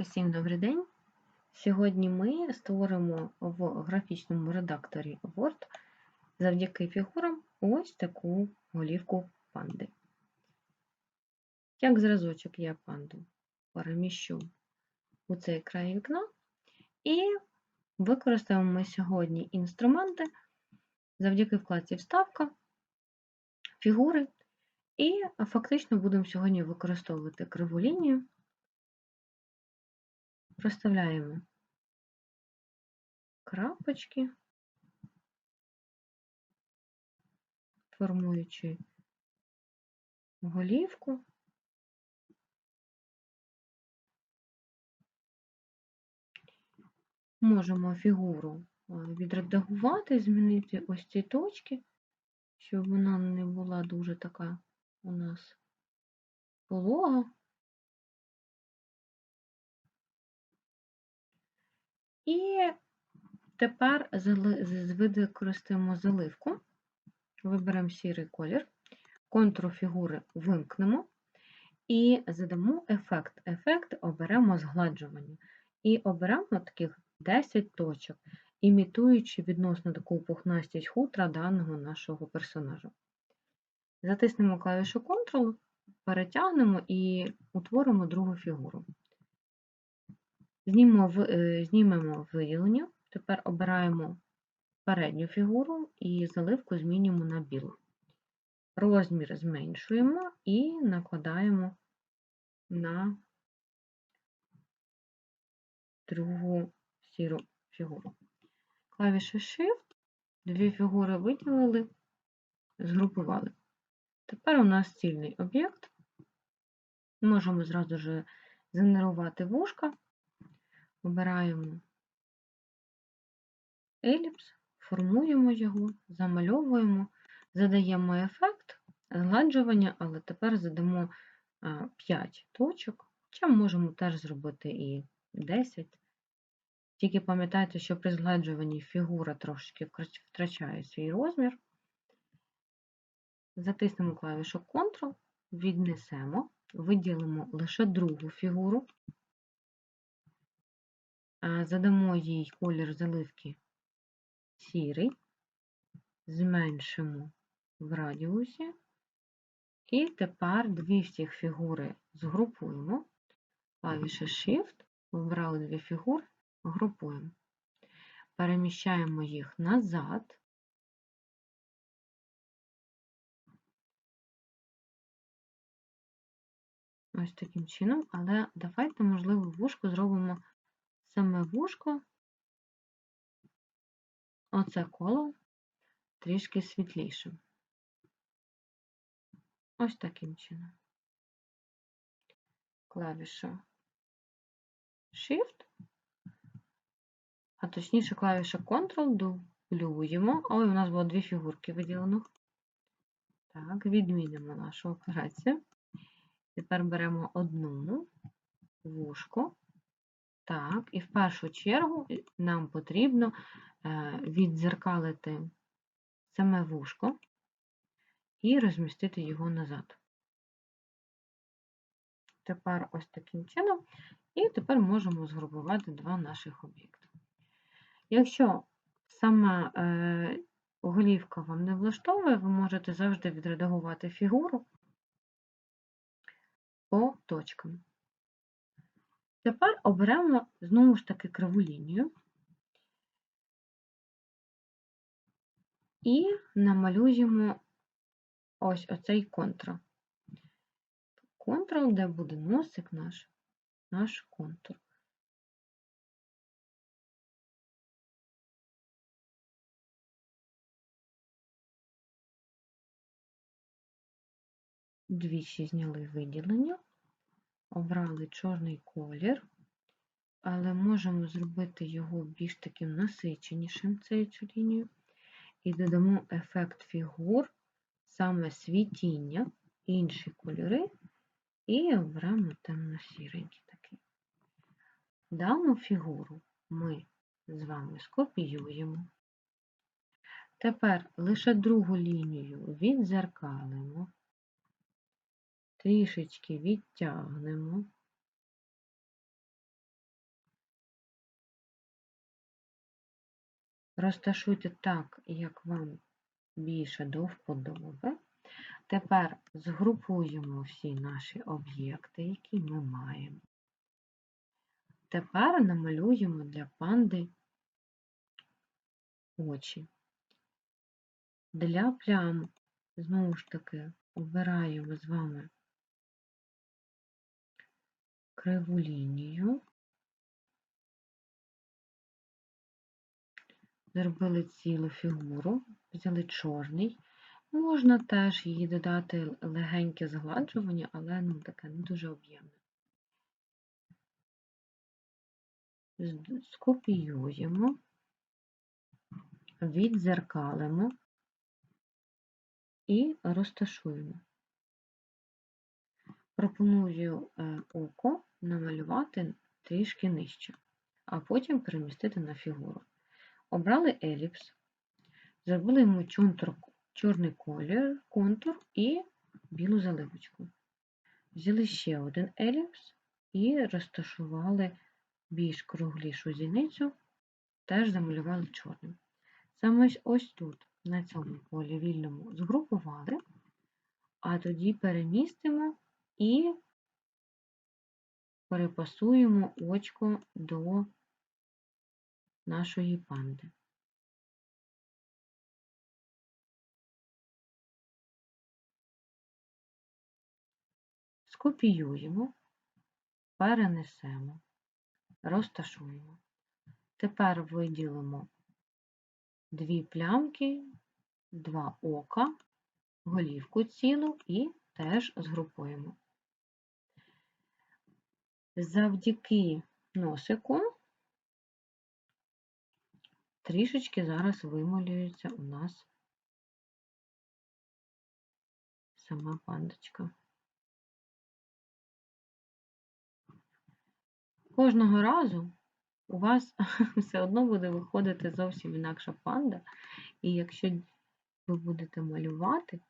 Усім добрий день! Сьогодні ми створимо в графічному редакторі Word завдяки фігурам ось таку голівку панди. Як зразочок я панду переміщу у цей край вікна і використаємо ми сьогодні інструменти завдяки вкладці Вставка, фігури, і фактично будемо сьогодні використовувати криву лінію. Проставляємо крапочки, формуючи голівку. Можемо фігуру відредагувати, змінити ось ці точки, щоб вона не була дуже така у нас полога. І тепер використаємо заливку, виберемо сірий колір, контур фігури вимкнемо і задамо ефект. Ефект оберемо згладжування. І оберемо таких 10 точок, імітуючи відносно таку пухнастість хутра даного нашого персонажа. Затиснемо клавішу Ctrl, перетягнемо і утворимо другу фігуру. Знімемо, е, знімемо виділення, тепер обираємо передню фігуру і заливку змінюємо на білу. Розмір зменшуємо і накладаємо на другу сіру фігуру. Клавіша Shift, дві фігури виділили, згрупували. Тепер у нас цільний об'єкт. Можемо зразу ж згенерувати вушка. Обираємо еліпс, формуємо його, замальовуємо, задаємо ефект згладжування, але тепер задамо 5 точок, хоча можемо теж зробити і 10. Тільки пам'ятайте, що при згладжуванні фігура трошки втрачає свій розмір. Затиснемо клавішу Ctrl, віднесемо, виділимо лише другу фігуру. Задамо їй колір заливки сірий, зменшимо в радіусі, і тепер дві всіх фігури згрупуємо, клавіша Shift, вибрали дві фігури, групуємо. Переміщаємо їх назад. Ось таким чином, але давайте, можливо, вушку зробимо саме вушко, оце коло трішки світлішим. Ось таким чином. Клавіша Shift, а точніше клавіша Ctrl дублюємо. Ой, у нас було дві фігурки виділено. Так, відмінимо нашу операцію. Тепер беремо одну вушко так, і в першу чергу нам потрібно е, віддзеркалити саме вушко і розмістити його назад. Тепер ось таким чином, і тепер можемо згрупувати два наших об'єкти. Якщо сама е, голівка вам не влаштовує, ви можете завжди відредагувати фігуру по точкам. Тепер оберемо знову ж таки криву лінію і намалюємо ось оцей контур. Контур, де буде носик наш, наш контур. Двічі зняли виділення обрали чорний колір, але можемо зробити його більш таким насиченішим цю лінію. І додамо ефект фігур, саме світіння, інші кольори, і оберемо темно-сіренький такий. Дану фігуру ми з вами скопіюємо. Тепер лише другу лінію відзеркалимо трішечки відтягнемо. Розташуйте так, як вам більше до вподоби. Тепер згрупуємо всі наші об'єкти, які ми маємо. Тепер намалюємо для панди очі. Для плям, знову ж таки, обираємо з вами криву лінію, зробили цілу фігуру, взяли чорний. Можна теж її додати легеньке згладжування, але ну, таке не дуже об'ємне. Скопіюємо, відзеркалимо і розташуємо. Пропоную е, око намалювати трішки нижче, а потім перемістити на фігуру. Обрали еліпс, зробили йому чорний колір, контур і білу заливочку. Взяли ще один еліпс і розташували більш круглішу зіницю, теж замалювали чорним. Саме ось тут, на цьому полі вільному, згрупували, а тоді перемістимо і перепасуємо очко до нашої панди. Скопіюємо, перенесемо, розташуємо. Тепер виділимо дві плямки, два ока, голівку цілу і теж згрупуємо. Завдяки носику трішечки зараз вималюється у нас сама пандочка. Кожного разу у вас все одно буде виходити зовсім інакша панда, і якщо ви будете малювати,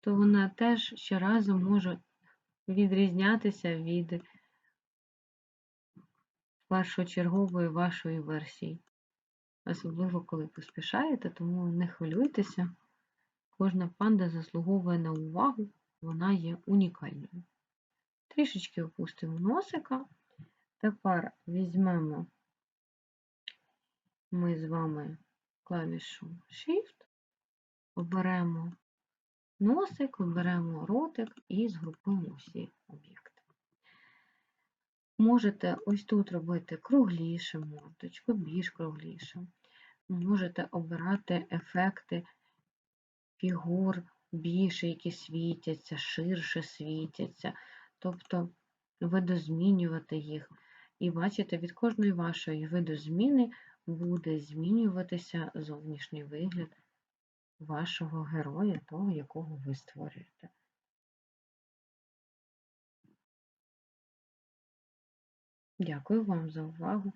то вона теж щоразу може відрізнятися від першочергової вашої версії. Особливо, коли поспішаєте, тому не хвилюйтеся. Кожна панда заслуговує на увагу, вона є унікальною. Трішечки опустимо носика. Тепер візьмемо ми з вами клавішу Shift, оберемо носик, оберемо ротик і згрупуємо всі об'єкти. Можете ось тут робити кругліше мордочку, більш кругліше. Можете обирати ефекти фігур більше, які світяться, ширше світяться, тобто видозмінювати їх. І бачите, від кожної вашої видозміни буде змінюватися зовнішній вигляд вашого героя, того, якого ви створюєте. Дякую вам за увагу.